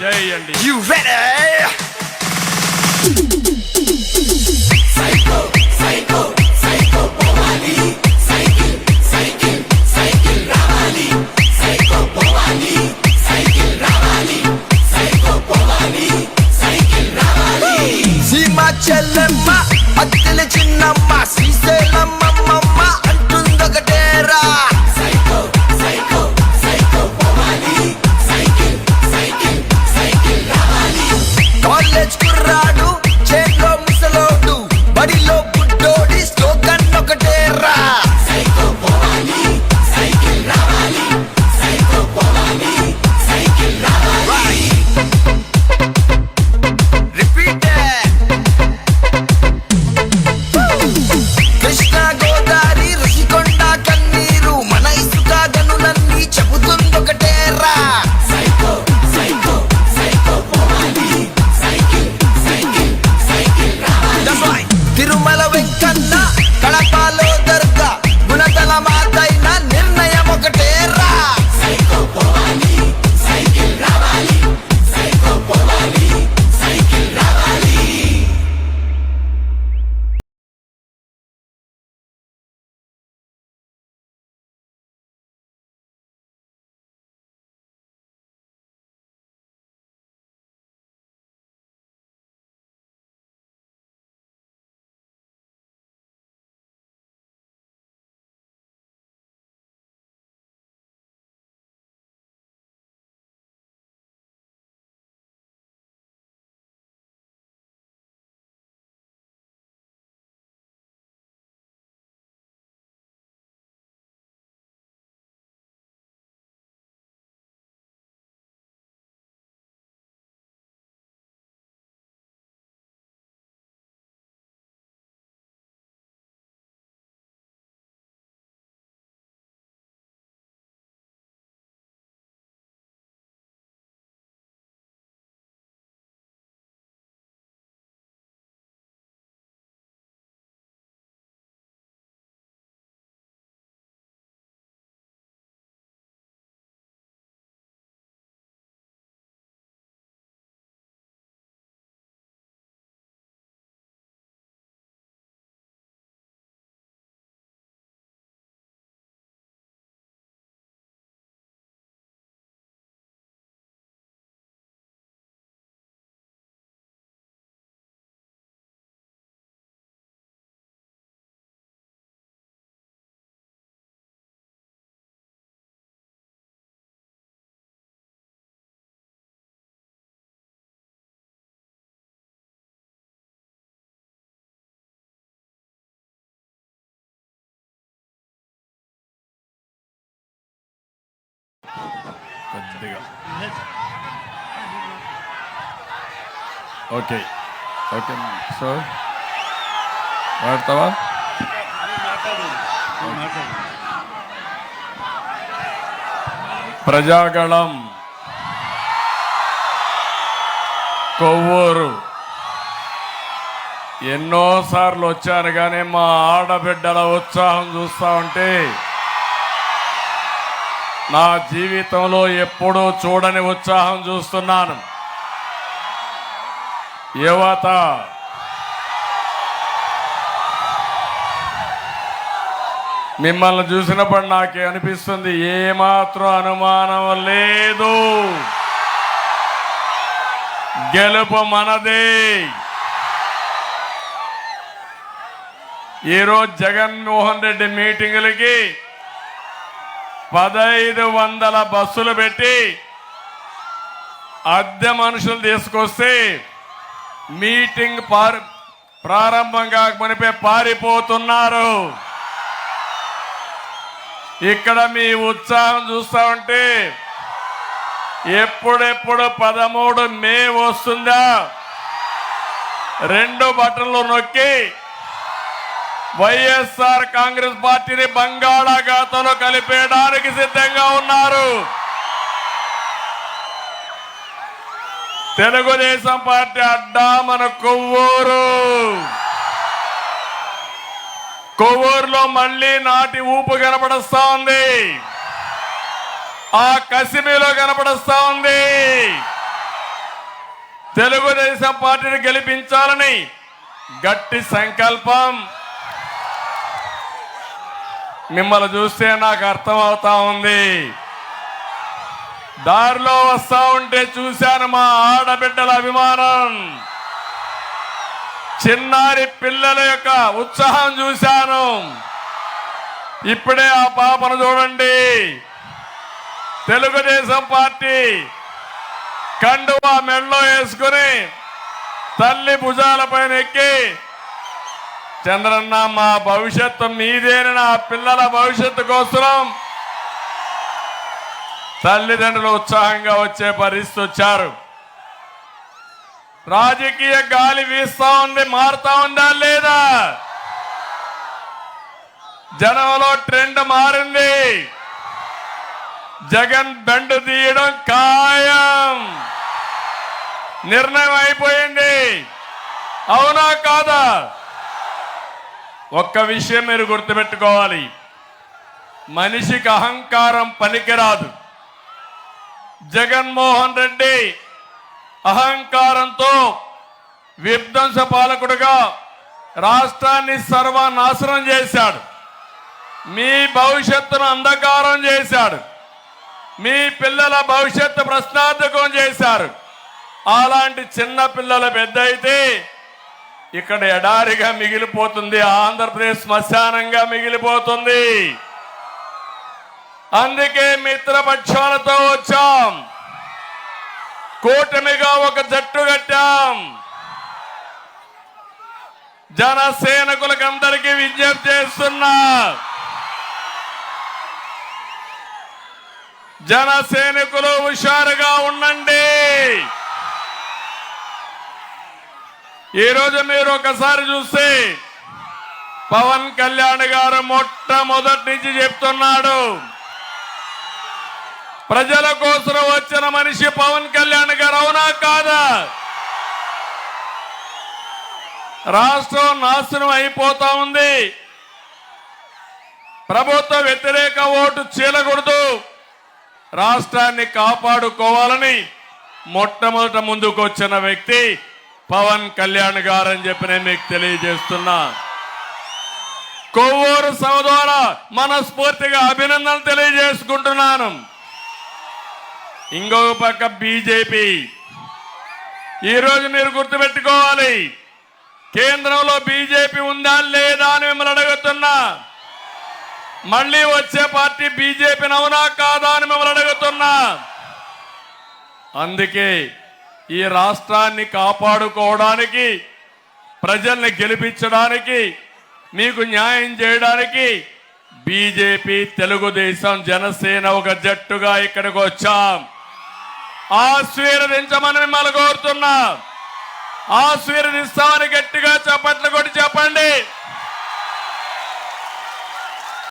జై అండి You కొద్దిగా ఓకే. ఓకే సో వాడతావా ప్రజాగళం కొవ్వూరు. ఎన్నోసార్లు వచ్చాను కానీ మా ఆడబిడ్డల ఉత్సాహం చూస్తా ఉంటే నా జీవితంలో ఎప్పుడూ చూడని ఉత్సాహం చూస్తున్నాను. యువత! మిమ్మల్ని చూసినప్పుడు నాకే అనిపిస్తుంది ఏమాత్రం అనుమానం లేదు. గెలుపు మనదే. ఈరోజు జగన్మోహన్ రెడ్డి మీటింగులకి పదహైదు వందల బస్సులు పెట్టి అద్దె మనుషులు తీసుకొస్తే మీటింగ్ పారి ప్రారంభం కాకమునిపే పారిపోతున్నారు. ఇక్కడ మీ ఉత్సాహం చూస్తా ఉంటే ఎప్పుడెప్పుడు పదమూడు మే వస్తుందా? రెండు బటన్లు నొక్కి వైఎస్ఆర్ కాంగ్రెస్ పార్టీని బంగాళాఖాతంలో కలిపేయడానికి సిద్ధంగా ఉన్నారు. తెలుగుదేశం పార్టీ అడ్డా మన కొవ్వూరు. కొవ్వూరులో మళ్ళీ నాటి ఊపు కనపడస్తా ఉంది. ఆ కసిమిలో కనపడస్తా ఉంది. తెలుగుదేశం పార్టీని గెలిపించాలని గట్టి సంకల్పం. మిమ్మల్ని చూస్తే నాకు అర్థమవుతా ఉంది. దారిలో వస్తా ఉంటే చూశాను మా ఆడబిడ్డల అభిమానం. చిన్నారి పిల్లల యొక్క ఉత్సాహం చూశాను. ఇప్పుడే ఆ పాపను చూడండి. తెలుగుదేశం పార్టీ కండువా మెడలో వేసుకుని తల్లి భుజాలపైన ఎక్కి చంద్రన్న మా భవిష్యత్తు మీదేని నా పిల్లల భవిష్యత్తు కోసం తల్లిదండ్రులు ఉత్సాహంగా వచ్చే పరిస్థితి వచ్చారు. రాజకీయ గాలి వీస్తా ఉంది మారుతా ఉందా లేదా? జనంలో ట్రెండ్ మారింది. జగన్ బెండ్ తీయడం ఖాయం. నిర్ణయం అయిపోయింది. అవునా కాదా? ఒక్క విషయం మీరు గుర్తుపెట్టుకోవాలి. మనిషికి అహంకారం పనికిరాదు. జగన్మోహన్ రెడ్డి అహంకారంతో విధ్వంస పాలకుడుగా రాష్ట్రాన్ని సర్వనాశనం చేశాడు. మీ భవిష్యత్తును అంధకారం చేశాడు. మీ పిల్లల భవిష్యత్తు ప్రశ్నార్థకం చేశారు. అలాంటి చిన్న పిల్లలు పెద్ద అయితే ఇక్కడ ఎడారిగా మిగిలిపోతుంది ఆంధ్రప్రదేశ్ శ్మశానంగా మిగిలిపోతుంది. అందుకే మిత్రపక్షాలతో వచ్చాం. కూటమిగా ఒక జట్టు కట్టాం. జన సైనికులకు విజ్ఞప్తి చేస్తున్నా. జన హుషారుగా ఉండండి. ఈరోజు మీరు ఒకసారి చూస్తే పవన్ కళ్యాణ్ గారు మొట్టమొదటి నుంచి చెప్తున్నాడు ప్రజల కోసం వచ్చిన మనిషి పవన్ కళ్యాణ్ గారు అవునా కాదా? రాష్ట్రం నాశనం అయిపోతా ఉంది. ప్రభుత్వ వ్యతిరేక ఓటు చీలకూడదు. రాష్ట్రాన్ని కాపాడుకోవాలని మొట్టమొదట ముందుకు వచ్చిన వ్యక్తి పవన్ కళ్యాణ్ గారని చెప్పి నేను మీకు తెలియజేస్తున్నా. కొవ్వూరు సభ ద్వారా మనస్ఫూర్తిగా అభినందనలు తెలియజేసుకుంటున్నాను. ఇంకొక పక్క బీజేపీ. ఈరోజు మీరు గుర్తుపెట్టుకోవాలి కేంద్రంలో బీజేపీ ఉందా లేదా అని మిమ్మల్ని అడుగుతున్నా. మళ్ళీ వచ్చే పార్టీ బీజేపీని అవునా కాదా అని మిమ్మల్ని అడుగుతున్నా. అందుకే ఈ రాష్ట్రాన్ని కాపాడుకోవడానికి ప్రజల్ని గెలిపించడానికి మీకు న్యాయం చేయడానికి బీజేపీ తెలుగుదేశం జనసేన ఒక జట్టుగా ఇక్కడికి వచ్చాం. ఆశీర్వదించమని మిమ్మల్ని కోరుతున్నా. ఆశీర్వదిస్తామని గట్టిగా చప్పట్లు కొట్టి చెప్పండి.